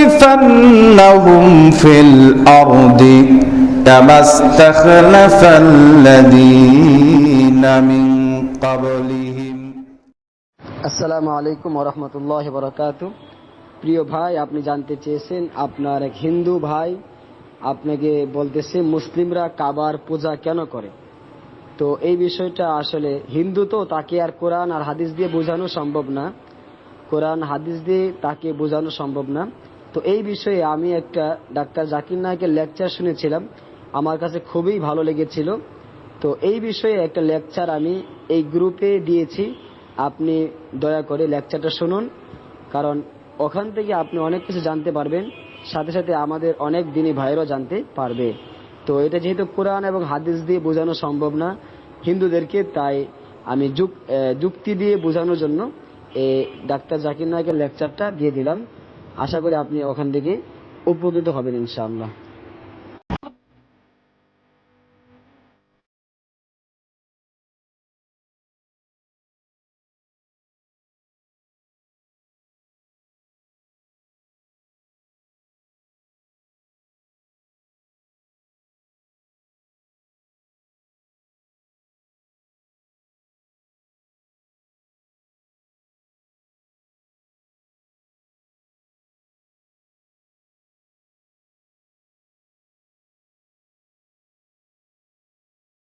ليستخلفنهم في الأرض كما استخلف الذين من قبلهم আসসালামু আলাইকুম ওরহমতুল্লাহ বরকাত প্রিয় ভাই আপনি জানতে চেয়েছেন আপনার এক হিন্দু ভাই আপনাকে বলতেছে মুসলিমরা কাবার পূজা কেন করে তো এই বিষয়টা আসলে হিন্দু তো তাকে আর কোরআন আর হাদিস দিয়ে বোঝানো সম্ভব না কোরআন, হাদিস দিয়ে তাকে বোঝানো সম্ভব না। তো এই বিষয়ে আমি একটা ডাক্তার জাকির নায়কের লেকচার শুনেছিলাম। আমার কাছে খুবই ভালো লেগেছিল। তো এই বিষয়ে একটা লেকচার আমি এই গ্রুপে দিয়েছি। আপনি দয়া করে লেকচারটা শুনুন, কারণ ওখান থেকে আপনি অনেক কিছু জানতে পারবেন। সাথে সাথে আমাদের অনেক দিনই ভাইয়েরও জানতে পারবে। তো এটা যেহেতু কোরআন এবং হাদিস দিয়ে বোঝানো সম্ভব না, হিন্দুদেরকে তাই আমি যুক- যুক্তি দিয়ে বোঝানোর জন্য এই ডাক্তার জাকির নায়কের লেকচারটা দিয়ে দিলাম। আশা করি আপনি ওখান থেকে উপকৃত হবেন ইনশাআল্লাহ।